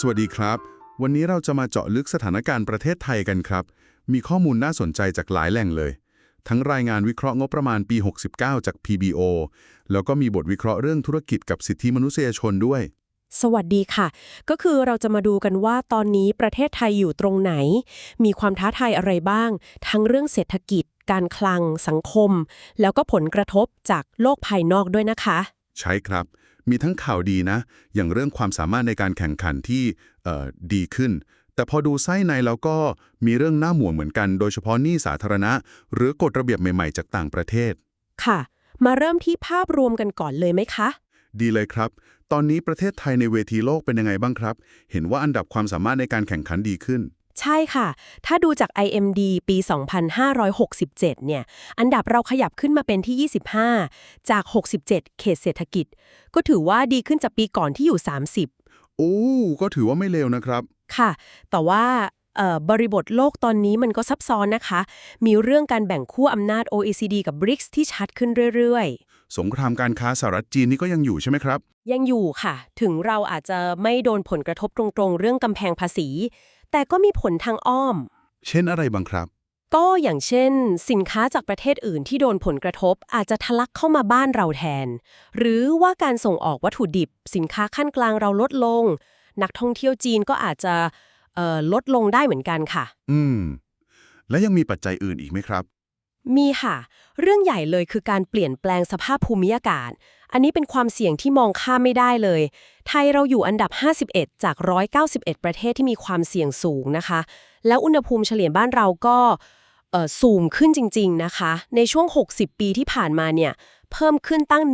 สวัสดีครับ วันนี้เราจะมาเจาะลึกสถานการณ์ประเทศไทยกันครับ มีข้อมูลน่าสนใจจากหลายแหล่งเลย ทั้งรายงานวิเคราะห์งบประมาณปี 69 จาก PBO แล้วก็มีบทวิเคราะห์เรื่องธุรกิจกับสิทธิมนุษยชนด้วย สวัสดีค่ะ ก็คือเราจะมาดูกันว่าตอนนี้ประเทศไทยอยู่ตรงไหน มีความท้าทายอะไรบ้าง ทั้งเรื่องเศรษฐกิจ การคลัง สังคม แล้วก็ผลกระทบจากโลกภายนอกด้วยนะคะ ใช่ครับ มีทั้งข่าวดีนะ อย่างเรื่องความสามารถในการแข่งขันที่เอ่อดีขึ้น แต่พอดูไส้ในแล้วก็มีเรื่องหน้าหมวงเหมือนกัน โดยเฉพาะหนี้สาธารณะ หรือกฎระเบียบใหม่ๆ จากต่างประเทศ ค่ะ มาเริ่มที่ภาพรวมกันก่อนเลยไหมคะ ดีเลยครับ ตอนนี้ประเทศไทยในเวทีโลกเป็นยังไงบ้างครับ เห็นว่าอันดับความสามารถในการแข่งขันดีขึ้น ใช่ค่ะ ถ้าดูจาก IMD ปี 2567 เนี่ย อันดับเราขยับขึ้นมาเป็นที่ 25 จาก 67 เขตเศรษฐกิจ ก็ถือว่าดีขึ้นจากปีก่อนที่อยู่ 30 โอ้ ก็ถือว่าไม่เลวนะครับ ค่ะ แต่ว่าเอ่อบริบทโลกตอนนี้มันก็ซับซ้อนนะคะ มีเรื่องการแบ่งขั้วอำนาจ OECD กับ BRICS ที่ชัดขึ้นเรื่อยสงครามการค้าสหรัฐจีนนี่ก็ยังอยู่ใช่ไหมครับๆยังอยู่ค่ะ ถึงเราอาจจะไม่โดนผลกระทบตรงๆ เรื่องกำแพงภาษีแต่ก็มีผลทางอ้อม เช่นอะไรบ้างครับ ก็อย่างเช่น สินค้าจากประเทศอื่นที่โดนผลกระทบอาจจะทะลักเข้ามาบ้านเราแทน หรือว่าการส่งออกวัตถุดิบ สินค้าขั้นกลางเราลดลง นักท่องเที่ยวจีนก็อาจจะเอ่อลดลงได้เหมือนกันค่ะ อืม และยังมีปัจจัยอื่นอีกไหมครับ มีค่ะ เรื่องใหญ่เลยคือการเปลี่ยนแปลงสภาพภูมิอากาศ อันนี้เป็นความเสี่ยงที่มองข้ามไม่ได้เลย ไทยเราอยู่อันดับ 51 จาก 191 ประเทศที่มีความเสี่ยงสูงนะคะ แล้วอุณหภูมิเฉลี่ยบ้านเราก็เอ่อสูงขึ้นจริง ๆ นะคะ ในช่วง 60 ปีที่ผ่านมาเนี่ย เพิ่มขึ้นตั้ง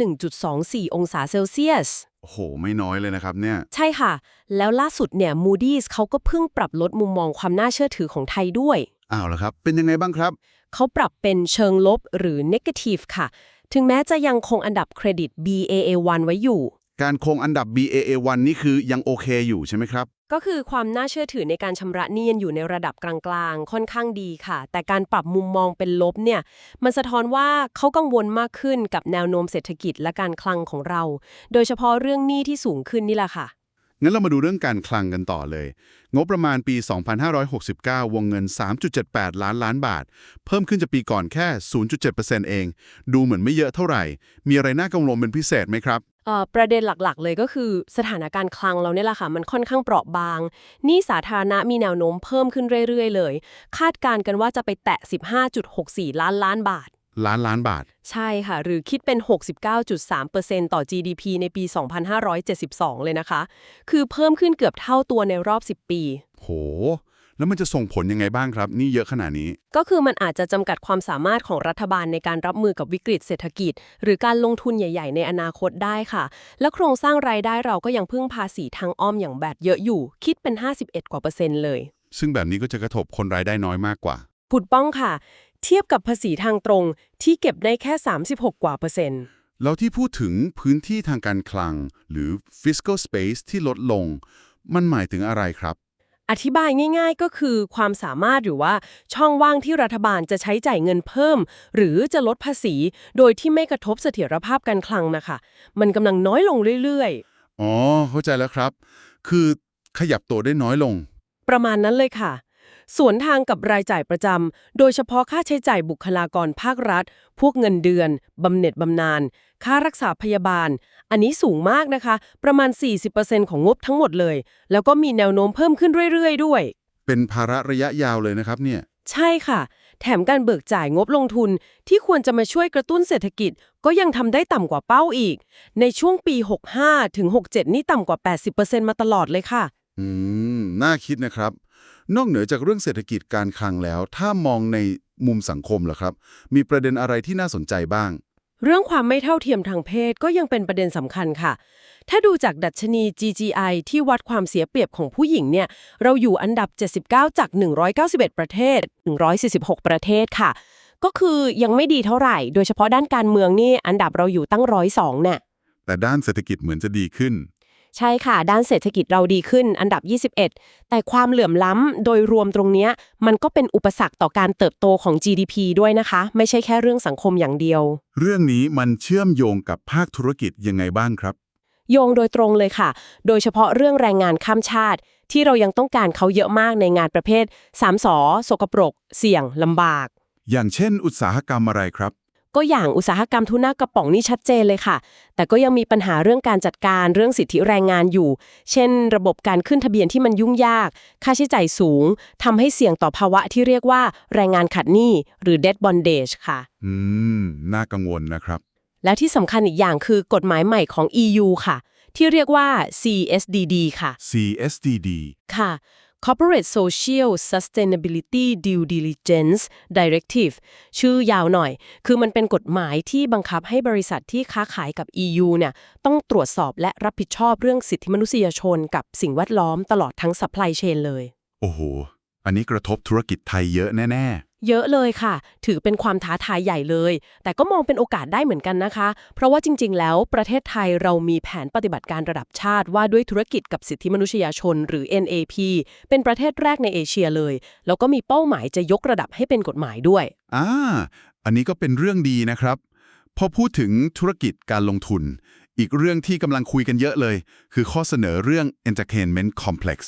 1.24 องศาเซลเซียส โอ้โห ไม่น้อยเลยนะครับเนี่ย ใช่ค่ะ แล้วล่าสุดเนี่ย Moody's เขาก็เพิ่งปรับลดมุมมองความน่าเชื่อถือของไทยด้วย อ้าวแล้วครับ เป็นยังไงบ้างครับ เขาปรับเป็นเชิงลบหรือ negative ค่ะ ถึงแม้จะยังคงอันดับเครดิต Baa1 ไว้อยู่ การคงอันดับ Baa1 นี่คือยังโอเคอยู่ใช่ไหมครับ ก็คือความน่าเชื่อถือในการชำระหนี้ยังอยู่ในระดับกลางๆ ค่อนข้างดีค่ะ แต่การปรับมุมมองเป็นลบเนี่ย มันสะท้อนว่าเขากังวลมากขึ้นกับแนวโน้มเศรษฐกิจและการคลังของเรา โดยเฉพาะเรื่องหนี้ที่สูงขึ้นนี่แหละค่ะ งั้นเรามาดูเรื่องการคลังกันต่อเลย งบประมาณปี 2569 วงเงิน 3.78 ล้านล้านบาท เพิ่มขึ้นจากปีก่อนแค่ 0.7%เอง ดูเหมือนไม่เยอะเท่าไหร่ มีอะไรน่ากังวลเป็นพิเศษไหมครับประเด็นหลักๆ เลยก็คือสถานการณ์คลังเราเนี่ยแหละค่ะ มันค่อนข้างเปราะบางหนี้สาธารณะมีแนวโน้มเพิ่มขึ้นเรื่อยๆ เลย คาดการณ์กันว่าจะไปแตะ 15.64 ล้านล้านบาท ล้านล้านบาท ใช่ค่ะ หรือคิดเป็น 69.3%ต่อ GDP ในปี 2572 เลยนะคะ คือเพิ่มขึ้นเกือบเท่าตัวในรอบ 10 ปี โห แล้วมันจะส่งผลยังไงบ้างครับ นี่เยอะขนาดนี้ ก็คือมันอาจจะจำกัดความสามารถของรัฐบาลในการรับมือกับวิกฤตเศรษฐกิจ หรือการลงทุนใหญ่ ๆ ในอนาคตได้ค่ะ และโครงสร้างรายได้เราก็ยังพึ่งภาษีทางอ้อมอย่างแบดเยอะอยู่ คิดเป็น 51 กว่าเปอร์เซ็นต์เลย ซึ่งแบบนี้ก็จะกระทบคนรายได้น้อยมากกว่า ผุดป้องค่ะ เทียบกับภาษีทางตรงที่เก็บได้แค่ 36 กว่าเปอร์เซ็นต์ แล้วที่พูดถึงพื้นที่ทางการคลัง หรือ fiscal space ที่ลดลง มันหมายถึงอะไรครับ อธิบายง่ายๆก็คือความสามารถหรือว่าช่องว่างที่รัฐบาลจะใช้จ่ายเงินเพิ่ม หรือจะลดภาษี โดยที่ไม่กระทบเสถียรภาพการคลังนะคะ มันกำลังน้อยลงเรื่อยๆ อ๋อ เข้าใจแล้วครับ คือขยับตัวได้น้อยลง ประมาณนั้นเลยค่ะ สวนทางกับรายจ่ายประจำ โดยเฉพาะค่าใช้จ่ายบุคลากรภาครัฐ พวกเงินเดือน บำเหน็จบำนาญ ค่ารักษาพยาบาล อันนี้สูงมากนะคะ ประมาณ 40%ของงบทั้งหมดเลย แล้วก็มีแนวโน้มเพิ่มขึ้นเรื่อย ๆ ด้วย เป็นภาระระยะยาวเลยนะครับเนี่ย ใช่ค่ะ แถมการเบิกจ่ายงบลงทุนที่ควรจะมาช่วยกระตุ้นเศรษฐกิจ ก็ยังทำได้ต่ำกว่าเป้าอีก ในช่วงปี 65ถึง67 นี่ต่ำกว่า 80%มาตลอดเลยค่ะ อืม น่าคิดนะครับ นอกเหนือจากเรื่องเศรษฐกิจการคลังแล้ว ถ้ามองในมุมสังคมล่ะครับ มีประเด็นอะไรที่น่าสนใจบ้าง เรื่องความไม่เท่าเทียมทางเพศก็ยังเป็นประเด็นสำคัญค่ะ ถ้าดูจากดัชนี GGI ที่วัดความเสียเปรียบของผู้หญิงเนี่ย เราอยู่อันดับ 79 จาก 191 ประเทศ 146 ประเทศค่ะ ก็คือยังไม่ดีเท่าไหร่ โดยเฉพาะด้านการเมืองนี่อันดับเราอยู่ตั้ง102เนี่ยแต่ด้านเศรษฐกิจเหมือนจะดีขึ้น ใช่ค่ะ ด้านเศรษฐกิจเราดีขึ้นอันดับ 21 แต่ความเหลื่อมล้ำโดยรวมตรงเนี้ยมันก็เป็นอุปสรรคต่อการเติบโตของ GDP ด้วยนะคะ ไม่ใช่แค่เรื่องสังคมอย่างเดียว เรื่องนี้มันเชื่อมโยงกับภาคธุรกิจยังไงบ้างครับ โยงโดยตรงเลยค่ะ โดยเฉพาะเรื่องแรงงานข้ามชาติ ที่เรายังต้องการเขาเยอะมากในงานประเภท3สอสกปรก เสี่ยงลำบาก อย่างเช่น อุตสาหกรรมอะไรครับ ก็อย่างอุตสาหกรรมทุนากระป๋องนี่ชัดเจนเลยค่ะ แต่ก็ยังมีปัญหาเรื่องการจัดการเรื่องสิทธิแรงงานอยู่ เช่น ระบบการขึ้นทะเบียนที่มันยุ่งยาก ค่าใช้จ่ายสูงทำให้เสี่ยงต่อภาวะที่เรียกว่าแรงงานขัดหนี้หรือ debt bondage ค่ะ อืม น่ากังวลนะครับ แล้วที่สำคัญอีกอย่างคือกฎหมายใหม่ของ EU ค่ะ ที่เรียกว่า CSDD ค่ะ CSDD ค่ะ Corporate Social Sustainability Due Diligence Directive ชื่อยาวหน่อย คือมันเป็นกฎหมายที่บังคับให้บริษัทที่ค้าขายกับ EU เนี่ยต้องตรวจสอบและรับผิดชอบเรื่องสิทธิมนุษยชนกับสิ่งแวดล้อมตลอดทั้ง supply chain เลย โอ้โห อันนี้กระทบธุรกิจไทยเยอะแน่เยอะเลยค่ะ ถือเป็นความท้าทายใหญ่เลย แต่ก็มองเป็นโอกาสได้เหมือนกันนะคะ เพราะว่าจริง ๆ แล้วประเทศไทยเรามีแผนปฏิบัติการระดับชาติว่าด้วยธุรกิจกับสิทธิมนุษยชนหรือ NAP เป็นประเทศแรกในเอเชียเลย แล้วก็มีเป้าหมายจะยกระดับให้เป็นกฎหมายด้วยๆอ่า อันนี้ก็เป็นเรื่องดีนะครับ พอพูดถึงธุรกิจการลงทุน อีกเรื่องที่กำลังคุยกันเยอะเลย คือข้อเสนอเรื่อง entertainment complex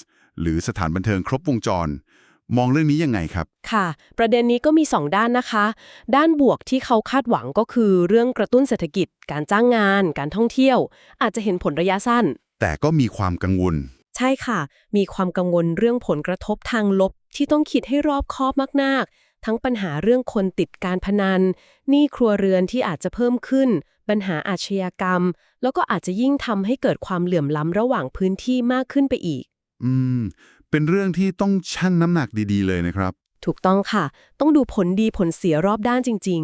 หรือสถานบันเทิงครบวงจร มองเรื่องนี้ยังไงครับ ค่ะ ประเด็นนี้ก็มี 2 ด้านนะคะ ด้านบวกที่เขาคาดหวังก็คือเรื่องกระตุ้นเศรษฐกิจ การจ้างงาน การท่องเที่ยว อาจจะเห็นผลระยะสั้น แต่ก็มีความกังวล ใช่ค่ะ มีความกังวลเรื่องผลกระทบทางลบที่ต้องคิดให้รอบคอบมากๆ ทั้งปัญหาเรื่องคนติดการพนันหนี้ครัวเรือนที่อาจจะเพิ่มขึ้น ปัญหาอาชญากรรม แล้วก็อาจจะยิ่งทำให้เกิดความเหลื่อมล้ำระหว่างพื้นที่มากขึ้นไปอีก อืม เป็นเรื่องที่ต้องชั่งน้ำหนักดีๆ เลยนะครับ ถูกต้องค่ะ ต้องดูผลดีผลเสียรอบด้านจริง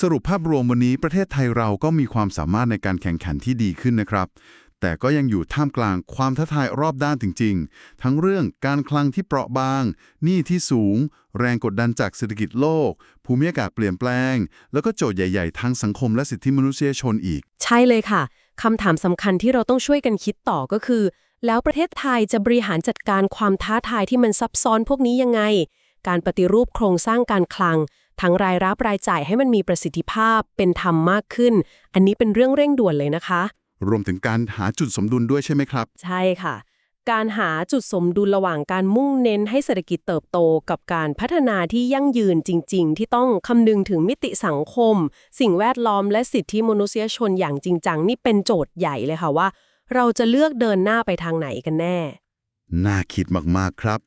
สรุปภาพรวมวันนี้ประเทศไทยเราก็มีความสามารถในการแข่งขันที่ดีขึ้นนะครับ แต่ก็ยังอยู่ท่ามกลางความท้าทายรอบด้านจริง ๆ ทั้งเรื่องการคลังที่เปราะบาง หนี้ที่สูง แรงกดดันจากเศรษฐกิจโลก ภูมิอากาศเปลี่ยนแปลง แล้วก็โจทย์ใหญ่ ๆ ทางสังคมและสิทธิมนุษยชนอีก ๆ ใช่เลยค่ะคำถามสำคัญที่เราต้องช่วยกันคิดต่อก็คือ แล้วประเทศไทยจะบริหารจัดการความท้าทายที่มันซับซ้อนพวกนี้ยังไง การปฏิรูปโครงสร้างการคลัง ทั้งรายรับรายจ่ายให้มันมีประสิทธิภาพเป็นธรรมมากขึ้น อันนี้เป็นเรื่องเร่งด่วนเลยนะคะ รวมถึงการหาจุดสมดุลด้วยใช่ไหมครับ ใช่ค่ะ การหาจุดสมดุลระหว่างการมุ่งเน้นให้เศรษฐกิจเติบโต กับการพัฒนาที่ยั่งยืนจริง ๆ ที่ต้องคำนึงถึงมิติสังคม สิ่งแวดล้อมและสิทธิมนุษยชนอย่างจริงจังนี่เป็นโจทย์ใหญ่เลยค่ะว่า เราจะเลือกเดินหน้าไปทางไหนกันแน่ น่าคิดมากๆครับ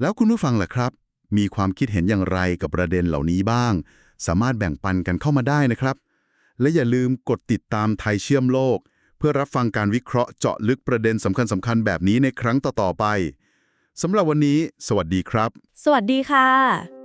แล้วคุณผู้ฟังล่ะครับ มีความคิดเห็นอย่างไรกับประเด็นเหล่านี้บ้าง สามารถแบ่งปันกันเข้ามาได้นะครับ และอย่าลืมกดติดตามไทยเชื่อมโลก เพื่อรับฟังการวิเคราะห์เจาะลึกประเด็นสำคัญสำคัญๆแบบนี้ในครั้งต่อๆไปสำหรับวันนี้ สวัสดีครับ สวัสดีค่ะ